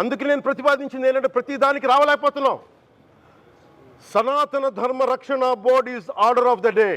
అందుకే నేను ప్రతిపాదించింది ఏంటంటే ప్రతి దానికి రావలేకపోతున్నాం. Sanatana Dharma Rakshana board is order of the day.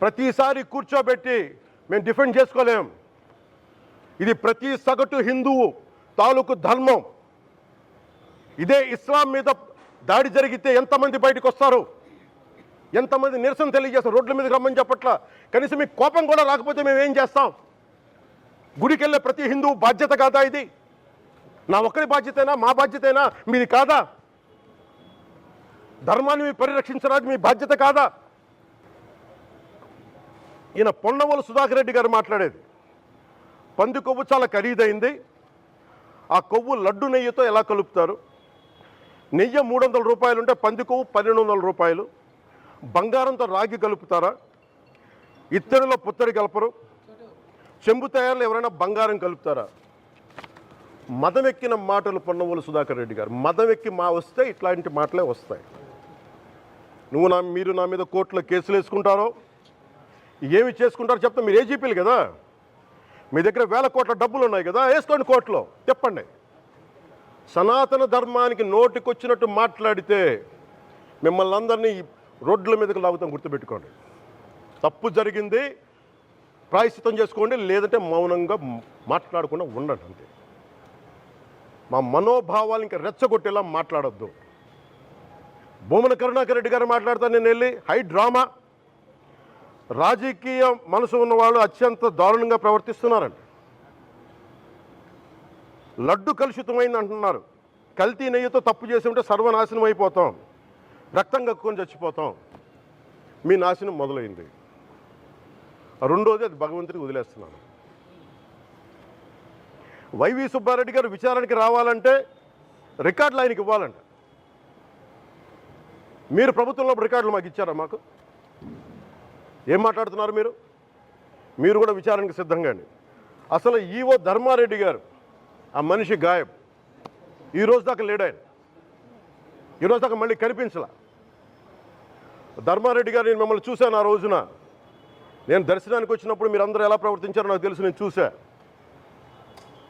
ప్రతిసారి కూర్చోబెట్టి మేము డిఫెండ్ చేసుకోలేం. ఇది ప్రతి సగటు హిందువు తాలూకు ధర్మం. ఇదే ఇస్లాం మీద దాడి జరిగితే ఎంతమంది బయటకు వస్తారు? ఎంతమంది నిరసన తెలియజేస్తారు? రోడ్ల మీదకి రమ్మని చెప్పట్ల కనీసం మీకు కోపం కూడా రాకపోతే మేము ఏం చేస్తాం? గుడికి వెళ్ళే ప్రతి హిందువు బాధ్యత కాదా ఇది? నా ఒక్కడి బాధ్యతైనా మా బాధ్యతైనా మీది కాదా? ధర్మాన్ని మీరు పరిరక్షించడానికి మీ బాధ్యత కాదా? ఈయన పొన్నవోలు సుధాకర్ రెడ్డి గారు మాట్లాడేది. పంది కొవ్వు చాలా ఖరీదైంది. ఆ కొవ్వు లడ్డు నెయ్యితో ఎలా కలుపుతారు? నెయ్యి మూడు వందల రూపాయలు ఉంటే పంది కొవ్వు పన్నెండు వందల రూపాయలు. బంగారంతో రాగి కలుపుతారా? ఇత్తడిలో పుత్తడి కలపరు. చెంబు తయారులో ఎవరైనా బంగారం కలుపుతారా? మదం మాటలు పొన్నవోలు సుధాకర్ రెడ్డి గారు. మదమెక్కి మా వస్తే ఇట్లాంటి మాటలే వస్తాయి. నువ్వు నా మీరు నా మీద కోర్టులో కేసులు వేసుకుంటారో? ఏమి చేసుకుంటారో చెప్తా మీరు ఏజీపీలు కదా? మీ దగ్గర వేల కోట్ల డబ్బులు ఉన్నాయి కదా వేసుకోండి కోర్టులో. చెప్పండి. సనాతన ధర్మానికి నోటికొచ్చినట్టు మాట్లాడితే మిమ్మల్ని అందరినీ రోడ్ల మీదకి లాగుతాం గుర్తుపెట్టుకోండి. తప్పు జరిగింది ప్రాయశ్చితం చేసుకోండి లేదంటే మౌనంగా మాట్లాడకుండా ఉండండి అంతే. మా మనోభావాలు ఇంకా రెచ్చగొట్టేలా మాట్లాడొద్దు. భూమన కరుణాకర్ రెడ్డి గారు మాట్లాడతా నేను వెళ్ళి హై డ్రామా. రాజకీయ మనసు ఉన్న వాళ్ళు అత్యంత దారుణంగా ప్రవర్తిస్తున్నారండి. లడ్డు కలుషితమైంది అంటున్నారు. కల్తీ నెయ్యితో తప్పు చేసి ఉంటే సర్వనాశనం అయిపోతాం. రక్తం కక్కుని చచ్చిపోతాం. మీ నాశనం మొదలైంది. రెండోది అది భగవంతుడికి వదిలేస్తున్నాను. వైవి సుబ్బారెడ్డి గారు విచారణకి రావాలంటే రికార్డులు ఆయనకి ఇవ్వాలంట. మీరు ప్రభుత్వంలో రికార్డులు మాకు ఇచ్చారా మాకు? ఏం మాట్లాడుతున్నారు మీరు? మీరు కూడా విచారణకు సిద్ధంగా అసలు ఈవో ధర్మారెడ్డి గారు ఆ మనిషి గాయం ఈ రోజు దాకా లేడు ఆయన. ఈ రోజు దాకా మళ్ళీ కనిపించలా. ధర్మారెడ్డి గారు నేను మిమ్మల్ని చూశాను ఆ రోజున. నేను దర్శనానికి వచ్చినప్పుడు మీరు అందరూ ఎలా ప్రవర్తించారో నాకు తెలుసు నేను చూశాను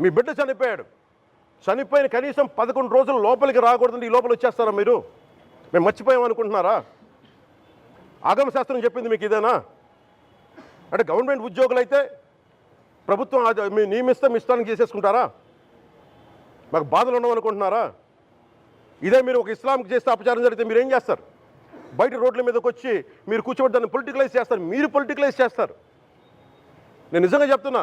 మీ బిడ్డ చనిపోయాడు. చనిపోయిన కనీసం పదకొండు రోజులు లోపలికి రాకూడదండి ఈ లోపల వచ్చేస్తారా మీరు? మేము మర్చిపోయాం అనుకుంటున్నారా? ఆగమ శాస్త్రం చెప్పింది మీకు ఇదేనా? అంటే గవర్నమెంట్ ఉద్యోగులు అయితే ప్రభుత్వం అది మీ నియమిస్తే మీ ఇష్టానికి చేసేసుకుంటారా? మాకు బాధలు ఉండవనుకుంటున్నారా ఇదే మీరు ఒక ఇస్లాంకి చేస్తే అపచారం జరిగితే మీరు ఏం చేస్తారు? బయట రోడ్ల మీదకి వచ్చి మీరు కూర్చోబెట్టి దాన్ని పొలిటికలైజ్ చేస్తారు మీరు పొలిటికలైజ్ చేస్తారు. నేను నిజంగా చెప్తున్నా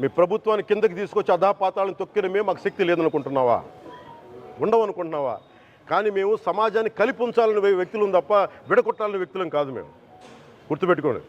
మీ ప్రభుత్వాన్ని కిందకి తీసుకొచ్చి అధాపాతాలను తొక్కిన మేము మాకు శక్తి లేదనుకుంటున్నావా? ఉండవనుకుంటున్నావా? కానీ మేము సమాజాన్ని కలిపి ఉంచాలని వ్యక్తులం తప్ప విడగొట్టాలని వ్యక్తులం కాదు మేము. గుర్తుపెట్టుకోండి.